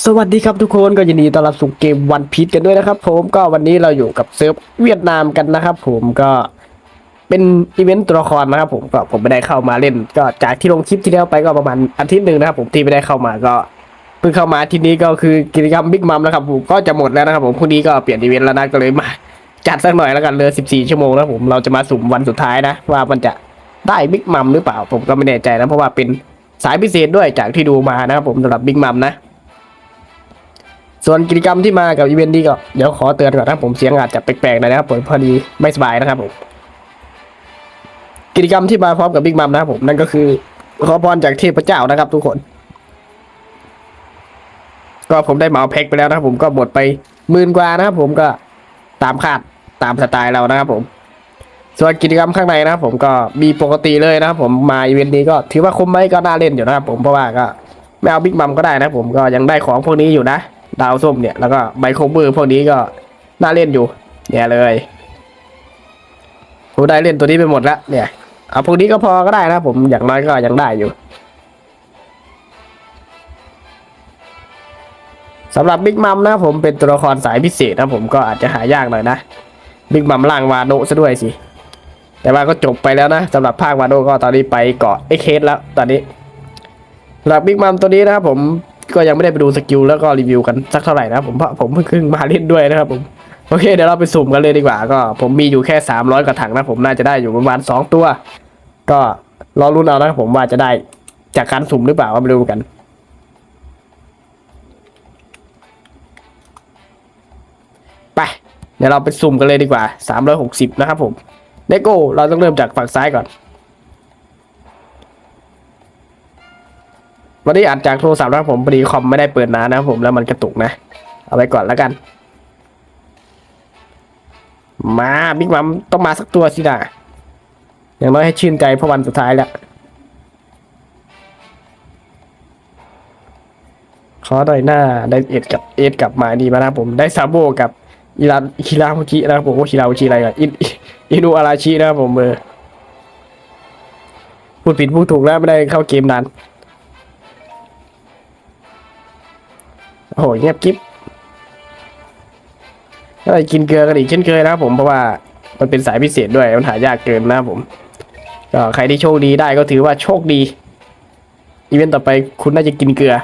สวัสดีครับทุกคนก็ยินดีต้อนรับสู่เกมวันพี e กันด้วยนะครับ ผมก็วันนี้เราอยู่กับเซิร์ฟเวียดนามกันนะครับ ผมก็เป็นอีเวนต์ตัวละครนะครับ ผมก็ผมไม่ได้เข้ามาเล่น ก็จากที่ลงคลิปที่แล้วไปก็ประมาณอาทิตย์หนึ่งนะครับ ผมที่ไม่ได้เข้ามาก็เพิ่งเข้ามาทีนี้ก็คือกิจกรรมบิ๊กมัมนะครับผมก็จะหมดแล้วนะครับ ผมพรุ่งนี้ก็เปลี่ยนอีเวนต์แล้วนะก็เลยมา จัดสักหน่อยแล้วกันเลย14 ชั่วโมงแล้วผมเราจะมาสุ่มวันสุดท้ายนะ ว่ามันจะได้บิ๊กมัมหรือเปล่า ผมก็ไม่แน่ใจนะเพราะว่าเป็นสายพิเศษด้วยจากที่ดูมานะครับผมสำหรับบิ๊กมัมนะ ส่วนกิจกรรมที่มากับอีเวนต์นี้ก็เดี๋ยวขอเตือนก่อนนะผมเสียงอาจจะแปลกๆหน่อยนะครับผมพอดีไม่สบายนะครับผมกิจกรรมที่มาพร้อมกับบิ๊กมัมนะครับผมนั่นก็คือขอพรจากเทพเจ้านะครับ ทุกคน ก็ผมได้เหมาแพ็กไปแล้วนะครับผมก็หมดไปหมื่นกว่านะครับผมก็ตามคาดตามสไตล์เรานะครับผม ส่วนกิจกรรมข้างในนะครับผมก็มีปกติเลยนะครับผมมาอีเวนต์นี้ก็ถือว่าคุ้มไหมก็น่าเล่นอยู่นะครับผมเพราะว่าก็ไม่เอาบิ๊กมัมก็ได้นะผมก็ยังได้ของพวกนี้อยู่นะ ดาวส้มเนี่ยแล้วก็ไบโคเบอร์พวกนี้ก็น่าเล่นอยู่เนี่ยเลยผมได้เล่นตัวนี้ไปหมดแล้วเนี่ยเอาพวกนี้ก็พอก็ได้นะผมอย่างน้อยก็ยังได้อยู่สำหรับบิ๊กมัมนะผมเป็นตัวละครสายพิเศษนะผมก็อาจจะหายากหน่อยนะบิ๊กมัมล่างวาโนซะด้วยสิ แต่ว่าก็จบไปแล้วนะสำหรับภาควาโนก็ตอนนี้ไปเกาะเอ็กเคสแล้วตอนนี้สำหรับบิ๊กมัมตัวนี้นะครับผม ก็ยังไม่ได้ไปดูสกิลแล้วก็รีวิวกันสักเท่าไหร่นะผมเพราะผมเพิ่งมาเล่นด้วยนะครับผมโอเคเดี๋ยวเราไปสุ่มกันเลยดีกว่า ก็ผมมีอยู่แค่สามร้อยกว่าถังนะผมน่าจะได้อยู่ประมาณสองตัว ก็รอรุ้นเอานะครับผมว่าจะได้จากการสุ่มหรือเปล่ามาดูกันไปเดี๋ยวเราไปสุ่มกันเลยดีกว่าสามร้อยหกสิบนะครับผมเลโก้เราต้องเริ่มจากฝั่งซ้ายก่อน วันนี้อัดจากโทรศัพท์นะครับผมพอดีคอมไม่ได้เปิดนานนะครับผมแล้วมันกระตุกนะ เอาไปก่อนแล้วกัน มาบิ๊กมัมต้องมาสักตัวสินะอย่างน้อยให้ชื่นใจพระวันสุดท้ายแล้วขอหน่อยหน้าได้เอ็ดกับเอ็ดกลับมาดีมานะผมได้ซาโบกับอิราคิรามุชินะครับผมว่าคิรามุชิอะไรกันอินอินุอาราชินะครับผมเออพูดผิดพูดถูกแล้วไม่ได้เข้าเกมนาน โอ้โหเงียบกิ๊บก็เลยกินเกลือกันอีกเช่นเคยนะครับผมเพราะว่ามันเป็นสายพิเศษด้วยมันหายากเกินนะครับผมก็ใครที่โชคดีได้ก็ถือว่าโชคดีอีเวนต์ต่อไปคุณน่าจะกินเกลือ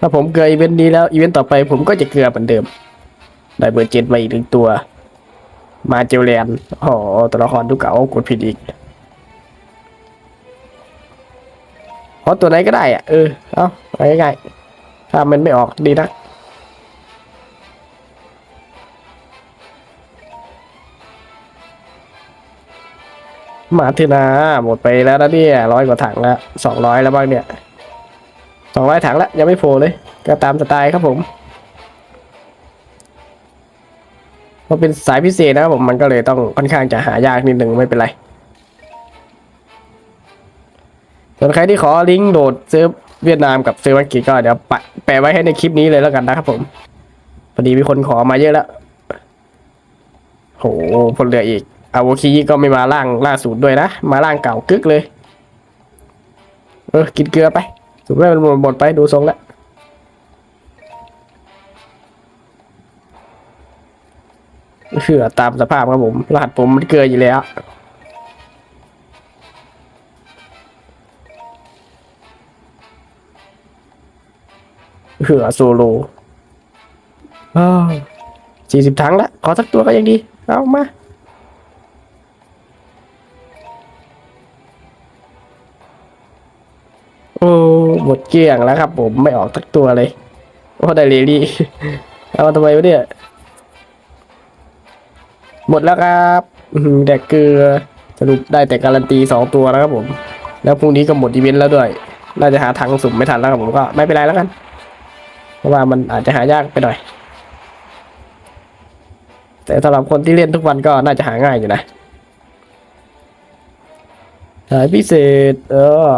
ถ้าผมเกลืออีเวนต์นี้แล้วอีเวนต์ต่อไปผมก็จะเกลือเหมือนเดิม ได้เบอร์เจ็ดมาอีกหนึ่งตัว มาเจลแลนโอ้ตัวละครทุกเก่ากดผิดอีก เพราะตัวไหนก็ได้อะเออเอาไปง่ายๆถ้ามันไม่ออกดีนะมาเถอะนะหมดไปแล้วนะเนี่ยร้อยกว่าถังแล้วสองร้อยแล้วบ้างเนี่ยสองร้อยถังแล้วยังไม่โผล่เลย ก็ตามสไตล์ครับผมเพราะเป็นสายพิเศษนะครับผมมันก็เลยต้องค่อนข้างจะหายากนิดนึงไม่เป็นไร วนใครที่ขอลิงก์โหลดเซิร์ฟเวียดนามกับเซิร์ฟอังกฤษก็เดี๋ยวแปะไว้ให้ในคลิปนี้เลยแล้วกันนะครับผมพอดีมีคนขอมาเยอะแล้วโหพลเรืออีกอาโวคีก็ไม่มาล่างล่าสุดด้วยนะ มาล่างเก่ากึกเลย เออ กินเกลือไปสุดแม่มันหมดหมดไปดูทรงแล้วเชื่อตามสภาพครับผมรหัสผมมันเกลืออยู่แล้ว เหือโซโลสี่สิบถังละขอสักตัวก็ยังดี เอามา โอ้หมดเกลี้ยงแล้วครับผมไม่ออกสักตัวเลยโอ้ได้เลลี่ เอาทำไมวะเนี่ย หมดแล้วครับอื้อหือแดกเกลือสรุปได้แต่การันตีสองตัวนะครับผม แล้วพรุ่งนี้ก็หมดอีเวนต์แล้วด้วย น่าจะหาทางสุ่มไม่ทันแล้วครับผมก็ไม่เป็นไรแล้วกัน เพราะว่ามันอาจจะหายากไปหน่อย แต่สำหรับคนที่เล่นทุกวันก็น่าจะหาง่ายอยู่นะสายพิเศษ เออ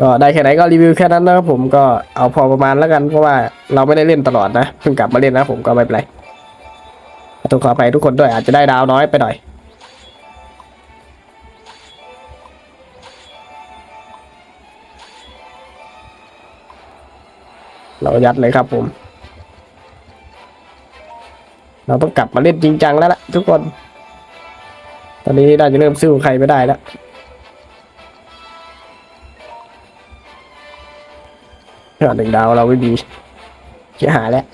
ก็ได้แค่ไหนก็รีวิวแค่นั้นนะครับผมก็เอาพอประมาณแล้วกันเพราะว่าเราไม่ได้เล่นตลอดนะเพิ่งกลับมาเล่นนะผมก็ไม่เป็นไรต้องขออภัยทุกคนด้วยอาจจะได้ดาวน้อยไปหน่อย เรายัดเลยครับผม เราต้องกลับมาเล่นจริงจังแล้วล่ะทุกคน ตอนนี้น่าจะเริ่มสู้อใครไม่ได้แล้วหนึ่งดาวเราไม่มีเสียหายแล้ว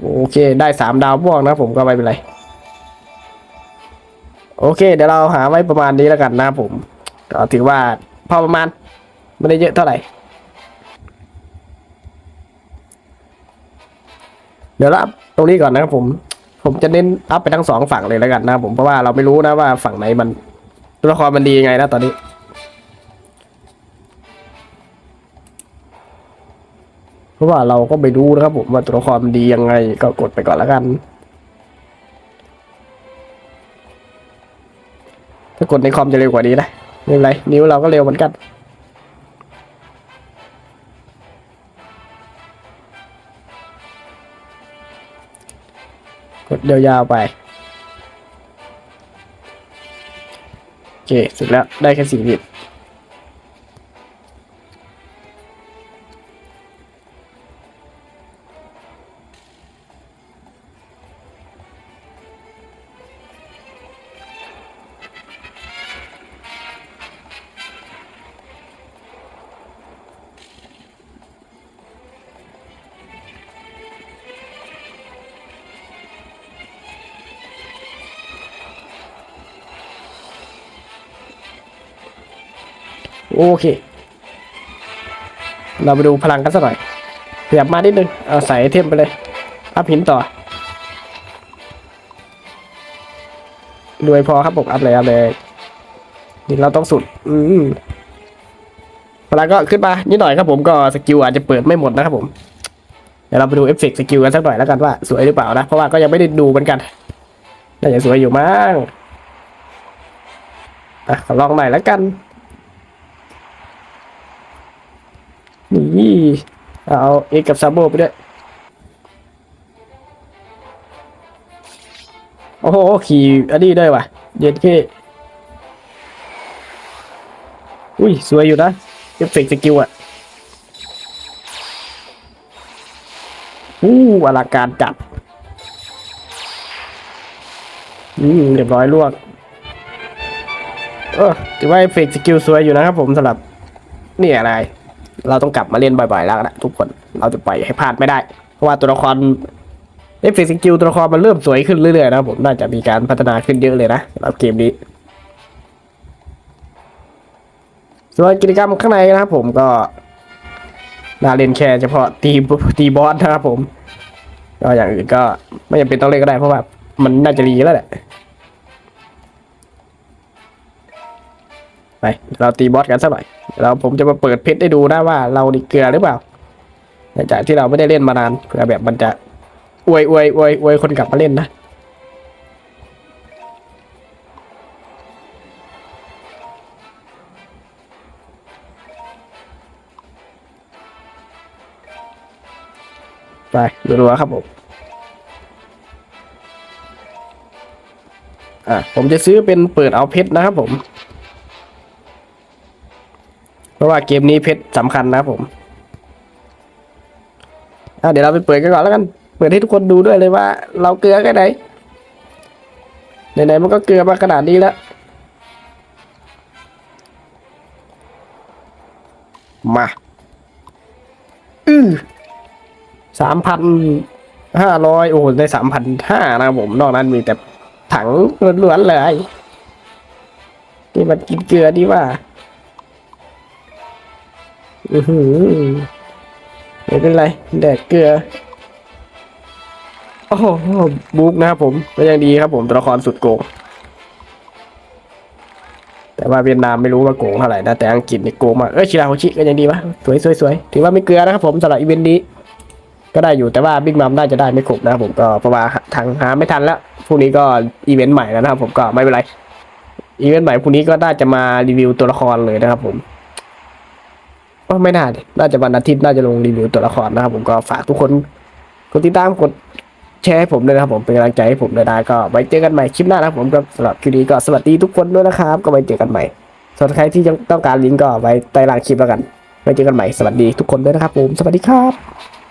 โอเค ได้สามดาวพ่วงนะผมก็ไม่เป็นไร โอเค เดี๋ยวเราหาไว้ประมาณนี้แล้วกันนะผมก็ถือว่าพอประมาณ ไม่ได้เยอะเท่าไหร่ ดี๋ยวเราอัพตรงนี้ก่อนนะครับผมผมจะเน้นอัพไปทั้งสองฝั่งเลยแล้วกันนะผมเพราะว่าเราไม่รู้นะว่าฝั่งไหนมันตัวละครมันดียังไงนะตอนนี้เพราะว่าเราก็ไม่รู้นะครับผมว่าตัวละครมันดียังไงก็กดไปก่อนแล้วกัน ถ้ากดในคอมจะเร็วกว่านี้นะไม่เป็นไรนิ้วเราก็เร็วเหมือนกัน ดยาวๆไปโอเคเสร็จแล้วได้แค่สี่วิ โอเค เราไปดูพลังกันสักหน่อยขยับมานิดนึง เอาใส่ไอเทมไปเลยอัพหินต่อรวยพอครับผมอัพเลยอัพเลยนี่เราต้องสุด อืมพลังก็ขึ้นมานิดหน่อยครับผมก็สกิลอาจจะเปิดไม่หมดนะครับผมเดี๋ยวเราไปดูเอฟเฟกต์สกิลกันสักหน่อยแล้วกันว่าสวยหรือเปล่านะ เพราะว่าก็ยังไม่ได้ดูเหมือนกันน่าจะสวยอยู่มั้งอะลองหน่อยแล้วกัน นี่เอาเอกกับซาโบไปด้วย โอ้โห ขี่อันนี้ได้วยว่ะ เย็นเค้อุ้ย สวยอยู่นะเอฟเฟกต์สกิลอะอู้อลังการจัดอืมเรียบร้อยลวก เออถือว่าเอฟเฟกต์สกิลสวยอยู่นะครับผมสำหรับ นี่อะไร เราต้องกลับมาเล่นบ่อยๆแล้วนะทุกคนเราจะปล่อยให้พลาดไม่ได้ เพราะว่าตัวละครเอฟเฟกต์สกิลตัวละครมันเริ่มสวยขึ้นเรื่อยๆนะผมน่าจะมีการพัฒนาขึ้นเยอะเลยนะสำหรับเกมนี้ส่วนกิจกรรมข้างในนะครับผมก็น่าเล่นแค่เฉพาะตีตีบอสนะครับผมก็อย่างอื่นก็ไม่จำเป็นต้องเล่นก็ได้เพราะว่ามันน่าจะดีแล้วแหละไปเราตีบอสกันสักหน่อย เราผมจะมาเปิดเพชรให้ดูนะว่าเรานี่เกลือหรือเปล่าหลังจากที่เราไม่ได้เล่นมานานเผื่อแบบมันจะอวยอวยอวยอวยคนกลับมาเล่นนะไปรัวๆครับผม อะผมจะซื้อเป็นเปิดเอาเพชรนะครับผม ราะว่าเกมนี้เพชรสำคัญนะครับผมอะเดี๋ยวเราไปเปิดกันก่อนแล้วกัน เปิดให้ทุกคนดูด้วยเลยว่า เราเกลือแค่ไหนไหนๆมันก็เกลือมาขนาดนี้แล้วมาอือสามพันห้าร้อยโอ้โหได้สามพันห้านะผม นอกนั้นมีแต่ถังล้วนๆเลย นี่มันกินเกลือดีว่า อือหือไม่เป็นไรแดกเกลือโอ้โหบุ๊กนะครับผมก็ยังดีครับผมตัวละครสุดโกง แต่ว่าเวียดนามไม่รู้ว่าโกงเท่าไหร่นะแต่อังกฤษนี่โกงมากเอ้ชิราโฮชิก็ยังดีวะสวยสวยสวยถือว่าไม่เกลือนะครับผมสำหรับอีเวนต์นี้ ก็ได้อยู่แต่ว่าบิ๊กมัมน่าจะได้ไม่ครบนะครับผมก็เพราะว่าทางหาไม่ทันแล้วพรุ่งนี้ก็อีเวนต์ใหม่แล้วนะครับผมก็ไม่เป็นไรอีเวนต์ใหม่พรุ่งนี้ก็น่าจะมารีวิวตัวละครเลยนะครับผม ไม่น่าดิน่าจะวันอาทิตย์น่าจะลงรีวิวตัวละครนะครับ ผมก็ฝากทุกคนกดติดตามกดแชร์ให้ผมด้วยนะครับผมเป็นกำลังใจให้ผมด้วยนะก็ไว้เจอกันใหม่คลิปหน้านะครับผมสำหรับคลิปนี้ก็สวัสดีทุกคนด้วยนะครับ ก็ไว้เจอกันใหม่ส่วนใครที่ยังต้องการลิงก์ก็ไว้ใต้ล่างคลิปแล้วกันไว้เจอกันใหม่สวัสดีทุกคนด้วยนะครับผมสวัสดีครับ